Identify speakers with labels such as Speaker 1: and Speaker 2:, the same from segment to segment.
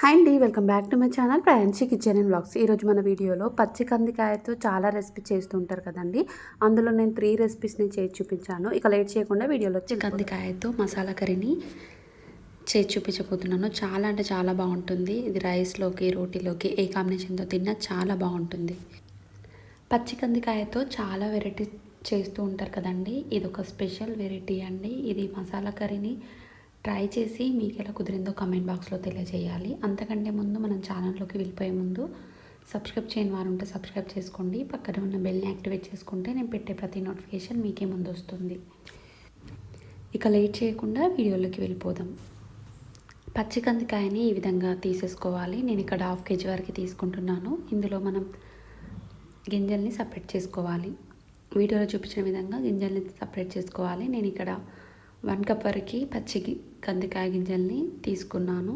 Speaker 1: Hi అండి welcome back to my channel Prayanshi kitchen and blogs ఈరోజు మన వీడియోలో పచ్చి కందికాయతో చాలా రెసిపీ చేస్తూ ఉంటారు కదండి. అందులో నేను త్రీ రెసిపీస్ని చేసి చూపించాను. ఇక లేట్ చేయకుండా వీడియోలో వచ్చి కందికాయతో మసాలా కర్రీని చేసి చూపించబోతున్నాను. చాలా అంటే చాలా బాగుంటుంది. ఇది రైస్లోకి రోటీలోకి ఏ కాంబినేషన్తో తిన్నా చాలా బాగుంటుంది. పచ్చి కందికాయతో చాలా వెరైటీ చేస్తూ ఉంటారు కదండి. ఇది ఒక స్పెషల్ వెరైటీ అండి. ఇది మసాలా కర్రీని ట్రై చేసి మీకు ఎలా కుదిరిందో కమెంట్ బాక్స్లో తెలియజేయాలి. అంతకంటే ముందు మనం ఛానల్లోకి వెళ్ళిపోయే ముందు సబ్స్క్రైబ్ చేయని వారు ఉంటే సబ్స్క్రైబ్ చేసుకోండి. పక్కన ఉన్న బెల్ని యాక్టివేట్ చేసుకుంటే నేను పెట్టే ప్రతి నోటిఫికేషన్ మీకే ముందు వస్తుంది. ఇక లేట్ చేయకుండా వీడియోలోకి వెళ్ళిపోదాం. పచ్చి కందికాయని ఈ విధంగా తీసేసుకోవాలి. నేను ఇక్కడ హాఫ్ కేజీ వరకు తీసుకుంటున్నాను. ఇందులో మనం గింజల్ని సపరేట్ చేసుకోవాలి. వీడియోలో చూపించిన విధంగా గింజల్ని సపరేట్ చేసుకోవాలి. నేను ఇక్కడ వన్ కప్ వరకు పచ్చి కందికాయ గింజల్ని తీసుకున్నాను.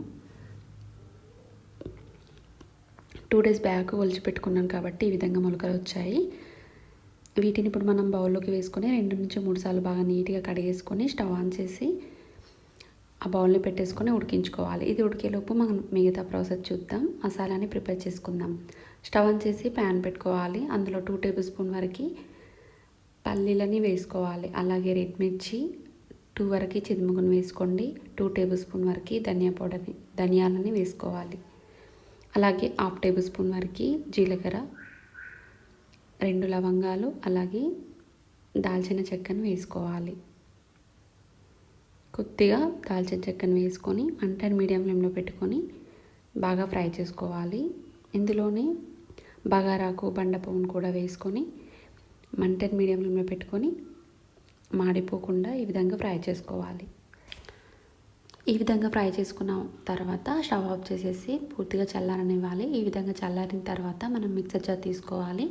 Speaker 1: టూ డేస్ బ్యాక్ ఒలిచిపెట్టుకున్నాను కాబట్టి ఈ విధంగా మొలకలు వచ్చాయి. వీటిని ఇప్పుడు మనం బౌల్లోకి వేసుకొని రెండు నుంచి మూడు సార్లు బాగా నీట్గా కడిగేసుకొని స్టవ్ ఆన్ చేసి ఆ బౌల్ని పెట్టేసుకొని ఉడికించుకోవాలి. ఇది ఉడికేలోపు మనం మిగతా ప్రాసెస్ చూద్దాం. మసాలాని ప్రిపేర్ చేసుకుందాం. స్టవ్ ఆన్ చేసి ప్యాన్ పెట్టుకోవాలి. అందులో టూ టేబుల్ స్పూన్ వరకు పల్లీలని వేసుకోవాలి. అలాగే రెడ్ మిర్చి టూ వరకు చిరుముగును వేసుకోండి. టూ టేబుల్ స్పూన్ వరకు ధనియా పౌడర్ని ధనియాలని వేసుకోవాలి. అలాగే హాఫ్ టేబుల్ స్పూన్ వరకు జీలకర్ర రెండు లవంగాలు అలాగే దాల్చిన చెక్కను వేసుకోవాలి. కొద్దిగా దాల్చిన చెక్కను వేసుకొని మంటని మీడియం ఫ్లేమ్లో పెట్టుకొని బాగా ఫ్రై చేసుకోవాలి. ఇందులోనే బగారాకు బండపవును కూడా వేసుకొని మంటన్ మీడియం ఫ్లేమ్లో పెట్టుకొని మాడిపోకుండా ఈ విధంగా ఫ్రై చేసుకోవాలి. ఈ విధంగా ఫ్రై చేసుకున్న తర్వాత స్టవ్ ఆఫ్ చేసేసి పూర్తిగా చల్లారనివ్వాలి. ఈ విధంగా చల్లారిన తర్వాత మనం మిక్సర్ జార్ తీసుకోవాలి.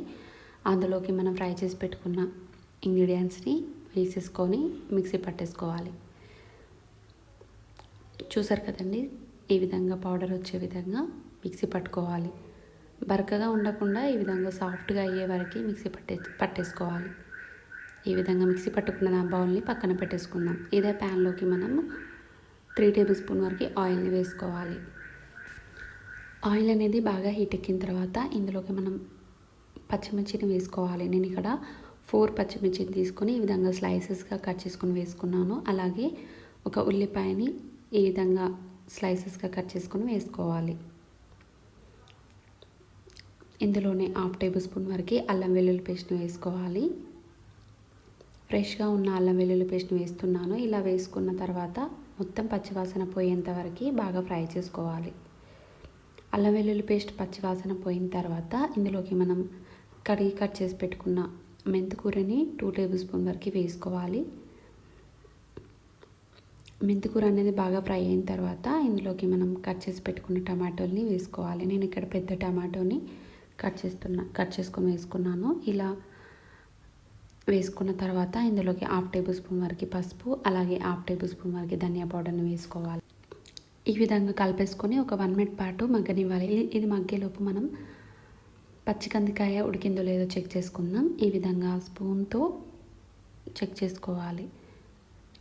Speaker 1: అందులోకి మనం ఫ్రై చేసి పెట్టుకున్న ఇంగ్రీడియంట్స్ని వేసేసుకొని మిక్సీ పట్టేసుకోవాలి. చూసారు కదండి? ఈ విధంగా పౌడర్ వచ్చే విధంగా మిక్సీ పట్టుకోవాలి. బరకగా ఉండకుండా ఈ విధంగా సాఫ్ట్గా అయ్యే వరకు మిక్సీ పట్టే పట్టేసుకోవాలి. ఈ విధంగా మిక్సీ పట్టుకున్న ఆ బౌల్ని పక్కన పెట్టేసుకుందాం. ఇదే ప్యాన్లోకి మనం త్రీ టేబుల్ స్పూన్ వరకు ఆయిల్ని వేసుకోవాలి. ఆయిల్ అనేది బాగా హీట్ ఎక్కిన తర్వాత ఇందులోకి మనం పచ్చిమిర్చిని వేసుకోవాలి. నేను ఇక్కడ ఫోర్ పచ్చిమిర్చిని తీసుకొని ఈ విధంగా స్లైసెస్గా కట్ చేసుకొని వేసుకున్నాను. అలాగే ఒక ఉల్లిపాయని ఈ విధంగా స్లైసెస్గా కట్ చేసుకొని వేసుకోవాలి. ఇందులోనే హాఫ్ టేబుల్ స్పూన్ వరకు అల్లం వెల్లుల్లి పేస్ట్ని వేసుకోవాలి. ఫ్రెష్గా ఉన్న అల్లం వెల్లుల్లి పేస్ట్ని వేస్తున్నాను. ఇలా వేసుకున్న తర్వాత మొత్తం పచ్చివాసన పోయేంత వరకు బాగా ఫ్రై చేసుకోవాలి. అల్లం వెల్లుల్లి పేస్ట్ పచ్చివాసన పోయిన తర్వాత ఇందులోకి మనం కడిగి కట్ చేసి పెట్టుకున్న మెంతికూరని టూ టేబుల్ స్పూన్ వరకు వేసుకోవాలి. మెంతికూర అనేది బాగా ఫ్రై అయిన తర్వాత ఇందులోకి మనం కట్ చేసి పెట్టుకున్న టమాటోల్ని వేసుకోవాలి. నేను ఇక్కడ పెద్ద టమాటోని కట్ చేస్తున్నా కట్ చేసుకొని వేసుకున్నాను. ఇలా వేసుకున్న తర్వాత ఇందులోకి హాఫ్ టేబుల్ స్పూన్ వరకు పసుపు అలాగే హాఫ్ టేబుల్ స్పూన్ వరకు ధనియా పౌడర్ని వేసుకోవాలి. ఈ విధంగా కలిపేసుకొని ఒక వన్ మినిట్ పాటు మగ్గనివ్వాలి. ఇది- మగ్గేలోపు మనం పచ్చికందికాయ ఉడికిందో లేదో చెక్ చేసుకుందాం. ఈ విధంగా స్పూన్తో చెక్ చేసుకోవాలి.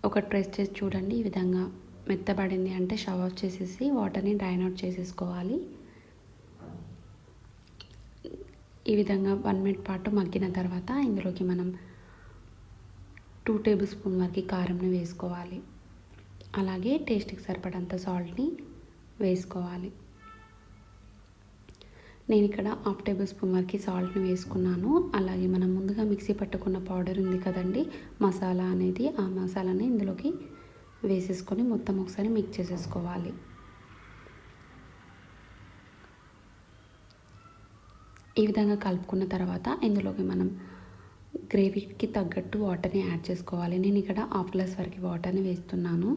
Speaker 1: ఒకటి ప్రెస్ చేసి చూడండి. ఈ విధంగా మెత్తబడింది అంటే షవ్ ఆఫ్ చేసేసి వాటర్ని డ్రైన్ అవుట్ చేసేసుకోవాలి. ఈ విధంగా వన్ మినిట్ పాటు మగ్గిన తర్వాత ఇందులోకి మనం టూ టేబుల్ స్పూన్ వరకు కారంని వేసుకోవాలి. అలాగే టేస్ట్కి సరిపడంత సాల్ట్ని వేసుకోవాలి. నేను ఇక్కడ హాఫ్ టేబుల్ స్పూన్ వరకు సాల్ట్ని వేసుకున్నాను. అలాగే మనం ముందుగా మిక్సీ పట్టుకున్న పౌడర్ ఉంది కదండి మసాలా అనేది ఆ మసాలాని ఇందులోకి వేసేసుకొని మొత్తం ఒకసారి మిక్స్ చేసేసుకోవాలి. ఈ విధంగా కలుపుకున్న తర్వాత ఇందులోకి మనం గ్రేవీకి తగ్గట్టు వాటర్ని యాడ్ చేసుకోవాలి. నేను ఇక్కడ హాఫ్ గ్లాస్ వరకు వాటర్ని వేస్తున్నాను.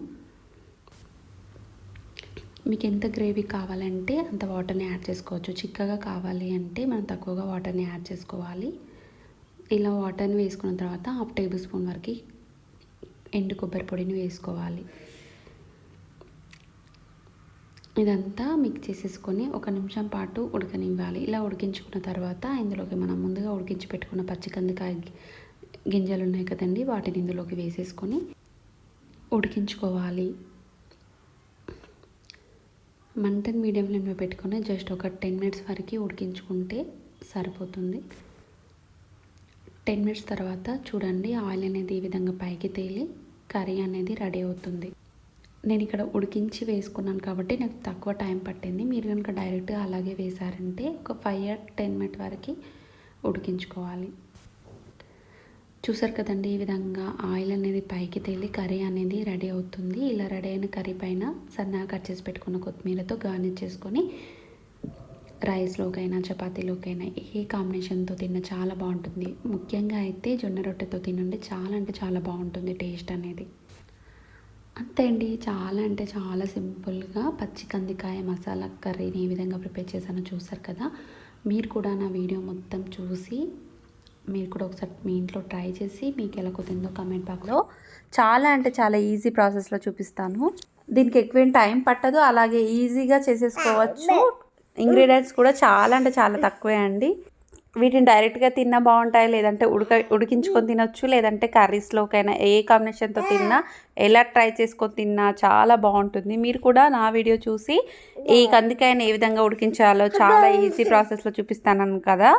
Speaker 1: మీకు ఎంత గ్రేవీ కావాలంటే అంత వాటర్ని యాడ్ చేసుకోవచ్చు. చిక్కగా కావాలి అంటే మనం తక్కువగా వాటర్ని యాడ్ చేసుకోవాలి. ఇలా వాటర్ని వేసుకున్న తర్వాత హాఫ్ టేబుల్ స్పూన్ వరకు ఎండు కొబ్బరి పొడిని వేసుకోవాలి. ఇదంతా మిక్స్ చేసేసుకొని ఒక నిమిషం పాటు ఉడకనివ్వాలి. ఇలా ఉడికించుకున్న తర్వాత ఇందులోకి మనం ముందుగా ఉడికించి పెట్టుకున్న పచ్చికందికాయ గి- గింజలు ఉన్నాయి కదండి వాటిని ఇందులోకి వేసేసుకొని ఉడికించుకోవాలి. మంటన్ మీడియం ఫ్లేమ్లో పెట్టుకొని జస్ట్ ఒక టెన్ మినిట్స్ వరకు ఉడికించుకుంటే సరిపోతుంది. టెన్ మినిట్స్ తర్వాత చూడండి ఆయిల్ అనేది ఈ విధంగా పైకి తేలి కర్రీ అనేది రెడీ అవుతుంది. నేను ఇక్కడ ఉడికించి వేసుకున్నాను కాబట్టి నాకు తక్కువ టైం పట్టింది. మీరు కనుక డైరెక్ట్గా అలాగే వేశారంటే ఒక ఫైవ్ టెన్ మినిట్ వరకు ఉడికించుకోవాలి. చూసారు కదండి ఈ విధంగా ఆయిల్ అనేది పైకి తేలి కర్రీ అనేది రెడీ అవుతుంది. ఇలా రెడీ అయిన కర్రీ పైన సన్నగా కట్ చేసి పెట్టుకున్న కొత్తిమీరతో గార్నిష్ చేసుకొని రైస్లోకైనా చపాతీలోకైనా ఏ కాంబినేషన్తో తిన్న చాలా బాగుంటుంది. ముఖ్యంగా అయితే జొన్న రొట్టెతో తినండి చాలా అంటే చాలా బాగుంటుంది టేస్ట్ అనేది. అంతే అండి. చాలా అంటే చాలా సింపుల్గా పచ్చి కందికాయ మసాలా కర్రీని ఏ విధంగా ప్రిపేర్ చేశానో చూసారు కదా? మీరు కూడా నా వీడియో మొత్తం చూసి మీరు కూడా ఒకసారి మీ ఇంట్లో ట్రై చేసి మీకు ఎలా కుదిరిందో కమెంట్ బాక్స్లో
Speaker 2: చాలా అంటే చాలా ఈజీ ప్రాసెస్లో చూపిస్తాను. దీనికి ఎక్కువేం టైం పట్టదు. అలాగే ఈజీగా చేసేసుకోవచ్చు. ఇంగ్రీడియంట్స్ కూడా చాలా అంటే చాలా తక్కువే అండి. వీటిని డైరెక్ట్గా తిన్నా బాగుంటాయి? లేదంటే ఉడక ఉడికించుకొని తినొచ్చు? లేదంటే కర్రీస్లోకైనా ఏ కాంబినేషన్తో తిన్నా ఎలా ట్రై చేసుకొని తిన్నా చాలా బాగుంటుంది. మీరు కూడా నా వీడియో చూసి ఈ కందికాయని ఏ విధంగా ఉడికించాలో చాలా ఈజీ ప్రాసెస్లో చూపిస్తాను కదా.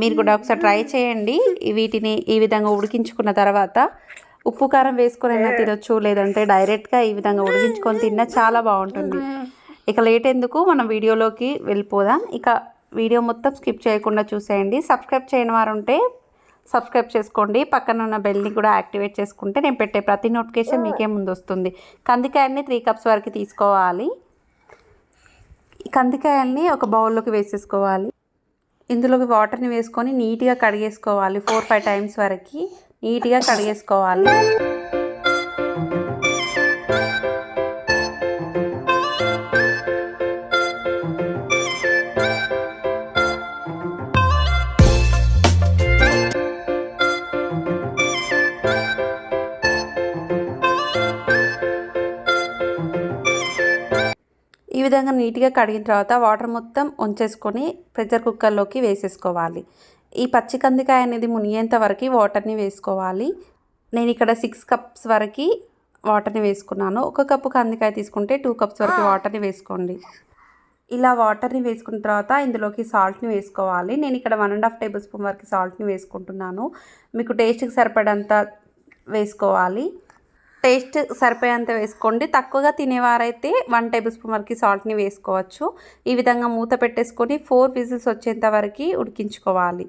Speaker 2: మీరు కూడా ఒకసారి ట్రై చేయండి. వీటిని ఈ విధంగా ఉడికించుకున్న తర్వాత ఉప్పు కారం వేసుకొని అయినా తినొచ్చు లేదంటే డైరెక్ట్గా ఈ విధంగా ఉడికించుకొని తిన్నా చాలా బాగుంటుంది. ఇక లేట్ ఎందుకు? మనం వీడియోలోకి వెళ్ళిపోదాం. ఇక వీడియో మొత్తం స్కిప్ చేయకుండా చూసేయండి. సబ్స్క్రైబ్ చేయని వారు ఉంటే సబ్స్క్రైబ్ చేసుకోండి. పక్కన ఉన్న బెల్ని కూడా యాక్టివేట్ చేసుకుంటే నేను పెట్టే ప్రతి నోటిఫికేషన్ మీకే ముందు వస్తుంది కందికాయల్ని త్రీ కప్స్ వరకు తీసుకోవాలి. కందికాయల్ని ఒక బౌల్లోకి వేసేసుకోవాలి. ఇందులోకి వాటర్ని వేసుకొని నీట్గా కడిగేసుకోవాలి. ఫోర్ ఫైవ్ టైమ్స్ వరకు నీట్గా కడిగేసుకోవాలి. విధంగా నీట్గా కడిగిన తర్వాత వాటర్ మొత్తం ఉంచేసుకొని ప్రెషర్ కుక్కర్లోకి వేసేసుకోవాలి. ఈ పచ్చి కందికాయ అనేది మునిగేంత వరకు వాటర్ని వేసుకోవాలి. నేను ఇక్కడ సిక్స్ కప్స్ వరకు వాటర్ని వేసుకున్నాను. ఒక కప్పు కందికాయ తీసుకుంటే టూ కప్స్ వరకు వాటర్ని వేసుకోండి. ఇలా వాటర్ని వేసుకున్న తర్వాత ఇందులోకి సాల్ట్ని వేసుకోవాలి. నేను ఇక్కడ one and half tablespoon వరకు సాల్ట్ని వేసుకుంటున్నాను. మీకు టేస్ట్కి సరిపడంత వేసుకోవాలి. టేస్ట్ సరిపోయేంత వేసుకోండి. తక్కువగా తినేవారైతే వన్ టేబుల్ స్పూన్ వరకు సాల్ట్ని వేసుకోవచ్చు. ఈ విధంగా మూత పెట్టేసుకొని ఫోర్ విజిల్స్ వచ్చేంత వరకు ఉడికించుకోవాలి.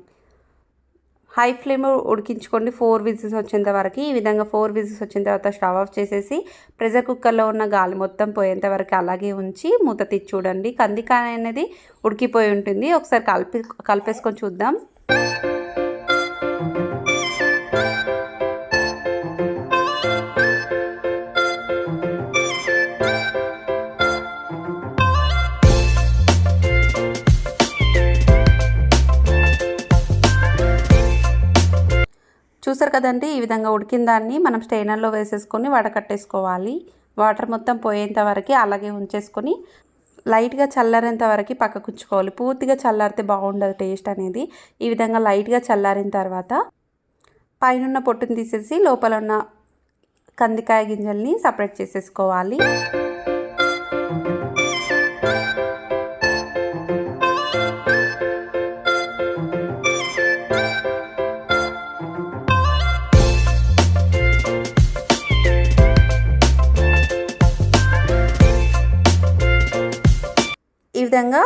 Speaker 2: హై ఫ్లేమ్ ఉడికించుకోండి. ఫోర్ విజిల్స్ వచ్చేంత వరకు. ఈ విధంగా ఫోర్ విజిల్స్ వచ్చిన తర్వాత స్టవ్ ఆఫ్ చేసేసి ప్రెషర్ కుక్కర్లో ఉన్న గాలి మొత్తం పోయేంత వరకు అలాగే ఉంచి మూత తీసి చూడండి కందికాయ అనేది ఉడికిపోయి ఉంటుంది. ఒకసారి కలిపి కలిపేసుకొని చూద్దాం. చూసారు కదండి? ఈ విధంగా ఉడికిన దాన్ని మనం స్టెయినర్లో వేసేసుకొని వడకట్టేసుకోవాలి వాటర్ మొత్తం పోయేంత వరకు అలాగే ఉంచేసుకొని లైట్గా చల్లారేంత వరకు పక్కకు ఉంచుకోవాలి. పూర్తిగా చల్లారితే బాగుండదు టేస్ట్ అనేది. ఈ విధంగా లైట్గా చల్లారిన తర్వాత పైన పొట్టుని తీసేసి లోపల ఉన్న కందికాయ గింజల్ని సపరేట్ చేసేసుకోవాలి. విధంగా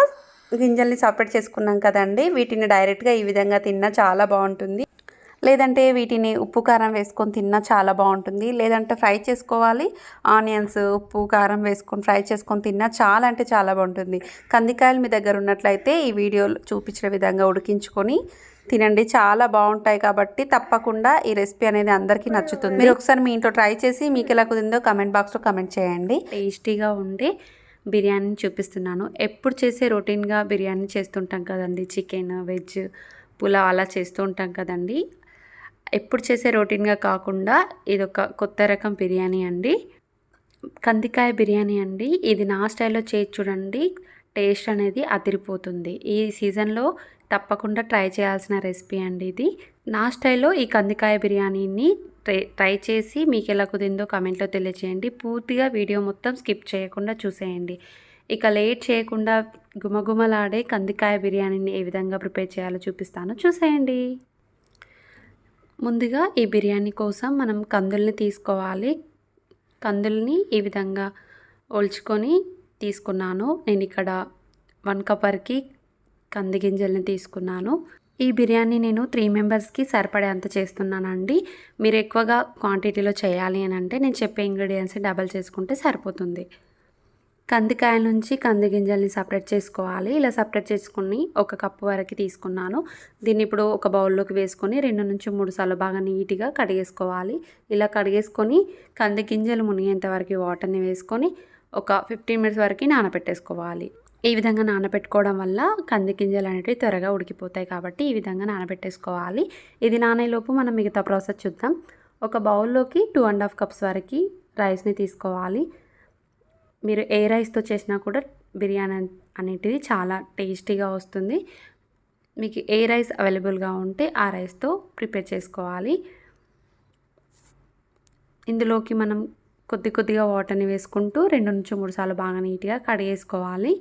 Speaker 2: గింజల్ని సపరేట్ చేసుకున్నాం కదండి. వీటిని డైరెక్ట్గా ఈ విధంగా తిన్నా చాలా బాగుంటుంది. లేదంటే వీటిని ఉప్పు కారం వేసుకొని తిన్నా చాలా బాగుంటుంది. లేదంటే ఫ్రై చేసుకోవాలి. ఆనియన్స్ ఉప్పు కారం వేసుకొని ఫ్రై చేసుకొని తిన్నా చాలా అంటే చాలా బాగుంటుంది. కందికాయలు మీ దగ్గర ఉన్నట్లయితే ఈ వీడియోలు చూపించిన విధంగా ఉడికించుకొని తినండి. చాలా బాగుంటాయి కాబట్టి తప్పకుండా ఈ రెసిపీ అనేది అందరికీ నచ్చుతుంది. మీరు ఒకసారి మీ ఇంట్లో ట్రై చేసి మీకు ఎలా కుదిందో కమెంట్ బాక్స్లో కమెంట్ చేయండి.
Speaker 1: టేస్టీగా ఉండి బిర్యానీని చూపిస్తున్నాను. ఎప్పుడు చేసే రొటీన్గా బిర్యానీ చేస్తుంటాం కదండి. చికెన్ వెజ్ పులావ్ అలా చేస్తూ ఉంటాం కదండి. ఎప్పుడు చేసే రొటీన్గా కాకుండా ఇది ఒక కొత్త రకం బిర్యానీ అండి. కందికాయ బిర్యానీ అండి. ఇది నా స్టైల్లో చేసి చూడండి. టేస్ట్ అనేది అదిరిపోతుంది. ఈ సీజన్లో తప్పకుండా ట్రై చేయాల్సిన రెసిపీ అండి ఇది. నా స్టైల్లో ఈ కందికాయ బిర్యానీని ట్రై ట్రై చేసి మీకు ఎలా కుదిరిందో కమెంట్లో తెలియజేయండి పూర్తిగా వీడియో మొత్తం స్కిప్ చేయకుండా చూసేయండి. ఇక లేట్ చేయకుండా గుమగుమలాడే కందికాయ బిర్యానీని ఏ విధంగా ప్రిపేర్ చేయాలో చూపిస్తాను. చూసేయండి. ముందుగా ఈ బిర్యానీ కోసం మనం కందుల్ని తీసుకోవాలి. కందుల్ని ఈ విధంగా ఒల్చుకొని తీసుకున్నాను. నేను ఇక్కడ వన్ కప్ కంది గింజల్ని తీసుకున్నాను. ఈ బిర్యానీ నేను త్రీ మెంబర్స్కి సరిపడేంత చేస్తున్నానండి. మీరు ఎక్కువగా క్వాంటిటీలో చేయాలి అని అంటే నేను చెప్పే ఇంగ్రీడియంట్స్ డబల్ చేసుకుంటే సరిపోతుంది. కందికాయల నుంచి కంది గింజల్ని సపరేట్ చేసుకోవాలి. ఇలా సపరేట్ చేసుకుని ఒక కప్పు వరకు తీసుకున్నాను. దీన్ని ఇప్పుడు ఒక బౌల్లోకి వేసుకొని రెండు నుంచి మూడు సార్లు బాగా నీట్గా కడిగేసుకోవాలి. ఇలా కడిగేసుకొని కంది గింజలు మునిగేంత వరకు వాటర్ని వేసుకొని ఒక ఫిఫ్టీన్ మినిట్స్ వరకు నానబెట్టేసుకోవాలి. ఈ విధంగా నానబెట్టుకోవడం వల్ల కంది గింజలు అనేవి త్వరగా ఉడికిపోతాయి కాబట్టి ఈ విధంగా నానబెట్టేసుకోవాలి. ఇది నానేలోపు మనం మిగతా ప్రాసెస్ చూద్దాం. ఒక బౌల్లోకి టూ అండ్ హాఫ్ కప్స్ వరకు రైస్ని తీసుకోవాలి. మీరు ఏ రైస్తో చేసినా కూడా బిర్యానీ అనేటిది చాలా టేస్టీగా వస్తుంది. మీకు ఏ రైస్ అవైలబుల్గా ఉంటే ఆ రైస్తో ప్రిపేర్ చేసుకోవాలి. ఇందులోకి మనం కొద్ది కొద్దిగా వాటర్ని వేసుకుంటూ రెండు నుంచి మూడు సార్లు బాగా నీట్గా కడిగేసుకోవాలి.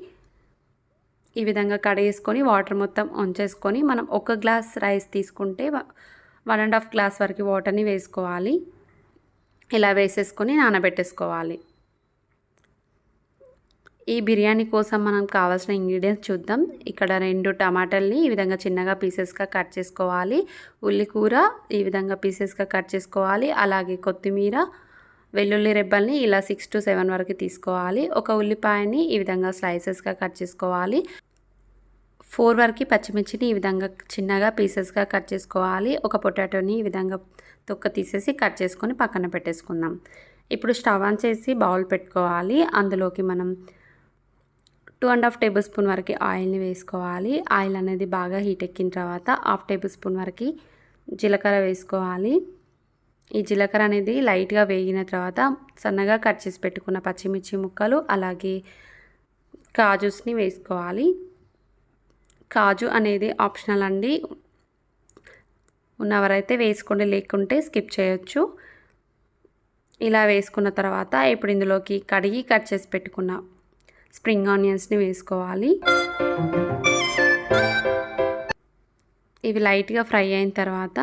Speaker 1: ఈ విధంగా కడేసుకొని వాటర్ మొత్తం వంచేసుకొని మనం ఒక గ్లాస్ రైస్ తీసుకుంటే వన్ అండ్ హాఫ్ గ్లాస్ వరకు వాటర్ని వేసుకోవాలి. ఇలా వేసేసుకొని నానబెట్టేసుకోవాలి. ఈ బిర్యానీ కోసం మనం కావాల్సిన ఇంగ్రీడియంట్స్ చూద్దాం. ఇక్కడ రెండు టమాటాలని ఈ విధంగా చిన్నగా పీసెస్గా కట్ చేసుకోవాలి. ఉల్లికూర ఈ విధంగా పీసెస్గా కట్ చేసుకోవాలి. అలాగే కొత్తిమీర వెల్లుల్లి రెబ్బల్ని ఇలా సిక్స్ టు సెవెన్ వరకు తీసుకోవాలి. ఒక ఉల్లిపాయని ఈ విధంగా స్లైసెస్గా కట్ చేసుకోవాలి. ఫోర్ వరకు పచ్చిమిర్చిని ఈ విధంగా చిన్నగా పీసెస్గా కట్ చేసుకోవాలి. ఒక పొటాటోని ఈ విధంగా తొక్క తీసేసి కట్ చేసుకొని పక్కన పెట్టేసుకుందాం. ఇప్పుడు స్టవ్ ఆన్ చేసి బౌల్ పెట్టుకోవాలి. అందులోకి మనం two and half tablespoon వరకు ఆయిల్ని వేసుకోవాలి. ఆయిల్ అనేది బాగా హీట్ ఎక్కిన తర్వాత హాఫ్ టేబుల్ స్పూన్ వరకు జీలకర్ర వేసుకోవాలి. ఈ జీలకర్ర అనేది లైట్గా వేగిన తర్వాత సన్నగా కట్ చేసి పెట్టుకున్న పచ్చిమిర్చి ముక్కలు అలాగే కాజుస్ని వేసుకోవాలి. కాజు అనేది ఆప్షనల్ అండి. ఉన్నవరైతే వేసుకోండి లేకుంటే స్కిప్ చేయొచ్చు. ఇలా వేసుకున్న తర్వాత ఇప్పుడు ఇందులోకి కడిగి కట్ చేసి పెట్టుకున్న స్ప్రింగ్ ఆనియన్స్ని వేసుకోవాలి. ఇవి లైట్గా ఫ్రై అయిన తర్వాత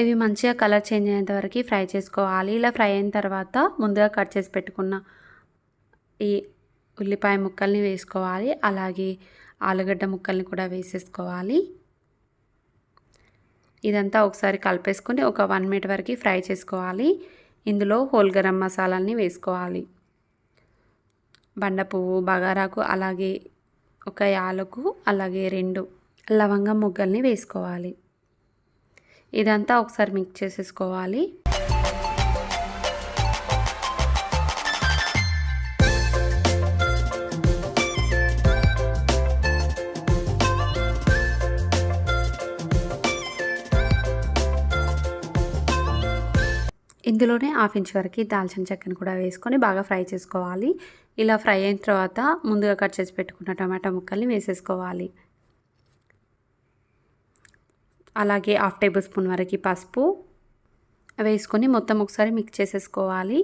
Speaker 1: ఇవి మంచిగా కలర్ చేంజ్ అయ్యేంత వరకు ఫ్రై చేసుకోవాలి. ఇలా ఫ్రై అయిన తర్వాత ముందుగా కట్ చేసి పెట్టుకున్న ఈ ఉల్లిపాయ ముక్కల్ని వేసుకోవాలి. అలాగే ఆలుగడ్డ ముక్కల్ని కూడా వేసేసుకోవాలి. ఇదంతా ఒకసారి కలిపేసుకొని ఒక వన్ మినిట్ వరకు ఫ్రై చేసుకోవాలి. ఇందులో హోల్ గరం మసాలాని వేసుకోవాలి. బండ పువ్వు బగారాకు అలాగే ఒక యాలకు అలాగే రెండు లవంగం ముగ్గల్ని వేసుకోవాలి. ఇదంతా ఒకసారి మిక్స్ చేసేసుకోవాలి. ఇందులోనే హాఫ్ ఇంచ్ వరకు దాల్చిన చెక్కను కూడా వేసుకొని బాగా ఫ్రై చేసుకోవాలి. ఇలా ఫ్రై అయిన తర్వాత ముందుగా కట్ చేసి పెట్టుకున్న టమాటా ముక్కల్ని వేసేసుకోవాలి. అలాగే హాఫ్ టేబుల్ స్పూన్ వరకు పసుపు వేసుకొని మొత్తం ఒకసారి మిక్స్ చేసేసుకోవాలి.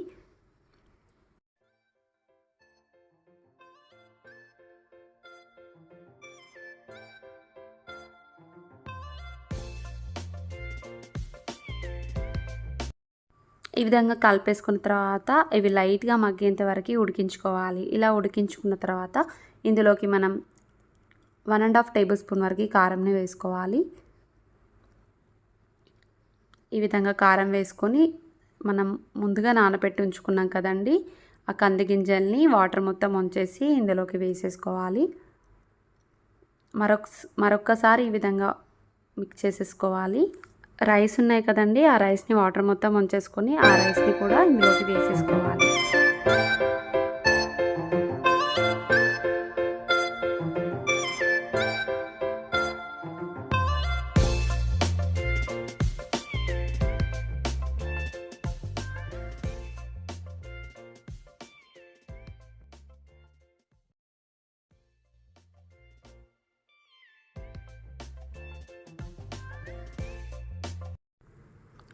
Speaker 1: ఈ విధంగా కలిపేసుకున్న తర్వాత ఇవి లైట్గా మగ్గేంత వరకు ఉడికించుకోవాలి. ఇలా ఉడికించుకున్న తర్వాత ఇందులోకి మనం one and half tablespoon వరకు కారంని వేసుకోవాలి. ఈ విధంగా కారం వేసుకొని మనం ముందుగా నానబెట్టి ఉంచుకున్నాం కదండి ఆ కంది గింజల్ని వాటర్ మొత్తం వంచేసి ఇందులోకి వేసేసుకోవాలి. మరొక మరొక్కసారి ఈ విధంగా మిక్స్ చేసేసుకోవాలి. రైస్ ఉన్నాయి కదండి ఆ రైస్ని వాటర్ మొత్తం వంచేసుకొని ఆ రైస్ని కూడా ఇందులోకి వేసేసుకోవాలి.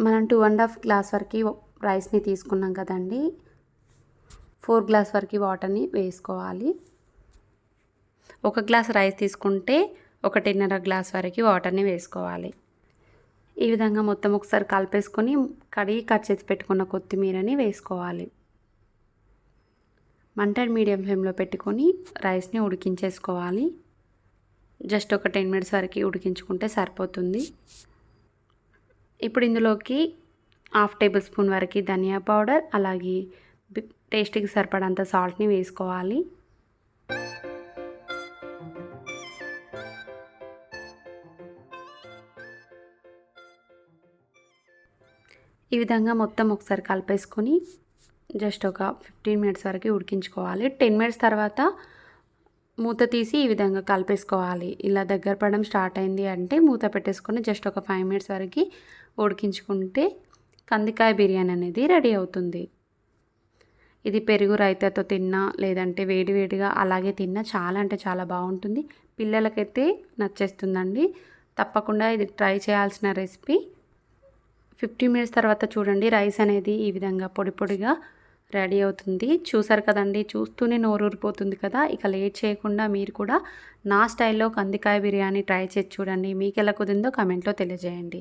Speaker 1: మనం టూ అండ్ హాఫ్ గ్లాస్ వరకు రైస్ని తీసుకున్నాం కదండి. ఫోర్ గ్లాస్ వరకు వాటర్ని వేసుకోవాలి. ఒక గ్లాస్ రైస్ తీసుకుంటే ఒకటిన్నర గ్లాస్ వరకు వాటర్ని వేసుకోవాలి. ఈ విధంగా మొత్తం ఒకసారి కలిపేసుకొని కడిగి కట్ చేసి పెట్టుకున్న కొత్తిమీరని వేసుకోవాలి. మంట మీడియం ఫ్లేమ్లో పెట్టుకొని రైస్ని ఉడికించేసుకోవాలి. జస్ట్ ఒక టెన్ మినిట్స్ వరకు ఉడికించుకుంటే సరిపోతుంది. ఇప్పుడు ఇందులోకి హాఫ్ టేబుల్ స్పూన్ వరకు ధనియా పౌడర్ అలాగే టేస్ట్కి సరిపడంత సాల్ట్ని వేసుకోవాలి. ఈ విధంగా మొత్తం ఒకసారి కలిపేసుకొని జస్ట్ ఒక ఫిఫ్టీన్ మినిట్స్ వరకు ఉడికించుకోవాలి. టెన్ మినిట్స్ తర్వాత మూత తీసి ఈ విధంగా కలిపేసుకోవాలి. ఇలా దగ్గర పడడం స్టార్ట్ అయింది అంటే మూత పెట్టేసుకొని జస్ట్ ఒక ఫైవ్ మినిట్స్ వరకు ఉడికించుకుంటే కందికాయ బిర్యానీ అనేది రెడీ అవుతుంది. ఇది పెరుగు రైతాతో తిన్నా లేదంటే వేడివేడిగా అలాగే తిన్నా చాలా అంటే చాలా బాగుంటుంది. పిల్లలకైతే నచ్చేస్తుందండి. తప్పకుండా ఇది ట్రై చేయాల్సిన రెసిపీ. ఫిఫ్టీ మినిట్స్ తర్వాత చూడండి రైస్ అనేది ఈ విధంగా పొడి పొడిగా రెడీ అవుతుంది. చూసారు కదండి చూస్తూనే నోరూరిపోతుంది కదా. ఇక లేట్ చేయకుండా మీరు కూడా నా స్టైల్లో కందికాయ బిర్యానీ ట్రై చేసి చూడండి. మీకు ఎలా కుదిరిందో కమెంట్లో తెలియజేయండి.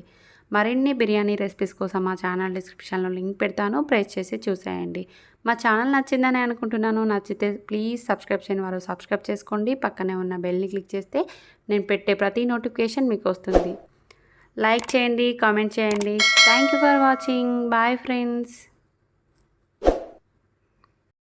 Speaker 1: మరిన్ని బిర్యానీ రెసిపీస్ కోసం మా ఛానల్ డిస్క్రిప్షన్లో లింక్ పెడతాను. ప్రెస్ చేసి చూసేయండి. మా ఛానల్ నచ్చిందని అనుకుంటున్నాను. నచ్చితే ప్లీజ్ సబ్స్క్రైబ్ చేయని వారు సబ్స్క్రైబ్ చేసుకోండి. పక్కనే ఉన్న బెల్ని క్లిక్ చేస్తే నేను పెట్టే ప్రతి నోటిఫికేషన్ మీకు వస్తుంది. లైక్ చేయండి కామెంట్ చేయండి. Thank you for watching. Bye friends.